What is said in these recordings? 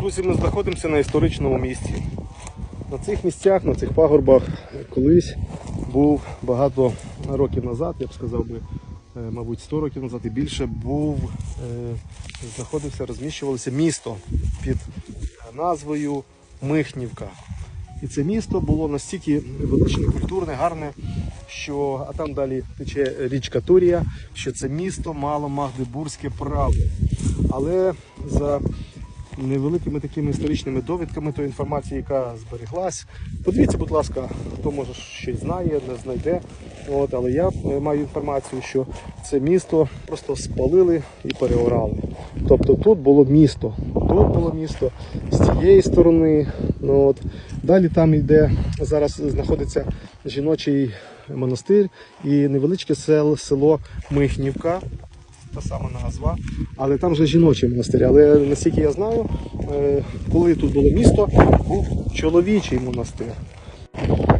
Друзі, ми знаходимося на історичному місці. На цих місцях, на цих пагорбах колись був багато років назад, я б сказав би, е, мабуть, 100 років назад і більше був, е, знаходився, розміщувалося місто під назвою Михнівка. І це місто було настільки величне, культурне, гарне, що а там далі тече річка Турія, що це місто мало магдебурзьке право. Але за невеликими такими історичними довідками тої інформації, яка збереглась. Подивіться, будь ласка, хто може щось знає, не знайде. От, але я е, маю інформацію, що це місто просто спалили і переорали. Тобто тут було місто, тут було місто з цієї сторони. Ну, от. Далі там йде, зараз знаходиться жіночий монастир і невеличке село, село Михнівка та сама назва, але там вже жіночий монастир. Але наскільки я знаю, е, коли тут було місто, був чоловічий монастир.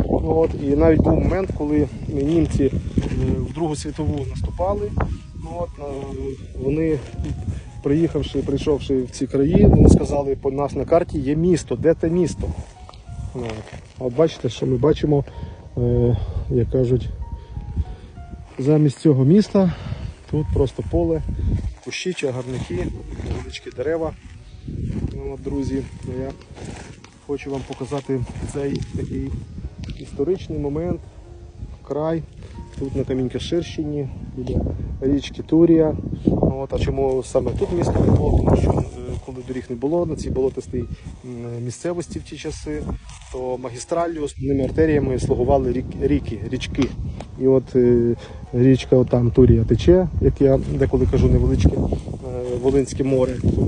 От, і навіть був момент, коли німці е, в Другу світову наступали. От, е, вони, приїхавши, прийшовши в ці краї, вони сказали, по нас на карті є місто. Де те місто? От, от бачите, що ми бачимо, як кажуть, замість цього міста Тут просто поле, кущі, чагарники, невеличкі дерева. Ну, друзі, я хочу вам показати цей такий історичний момент, край. Тут на Камінькаширщині, біля річки Турія. От, а чому саме тут місто не було? Тому що е, коли доріг не було на цій болотистій місцевості в ті часи, то магістраллю основними артеріями слугували рік- ріки, річки. І от е, річка там Турія тече, як я деколи кажу, невеличке е, Волинське море. Е,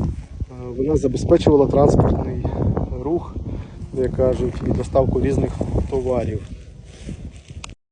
Вона забезпечувала транспортний рух, як кажуть, і доставку різних товарів.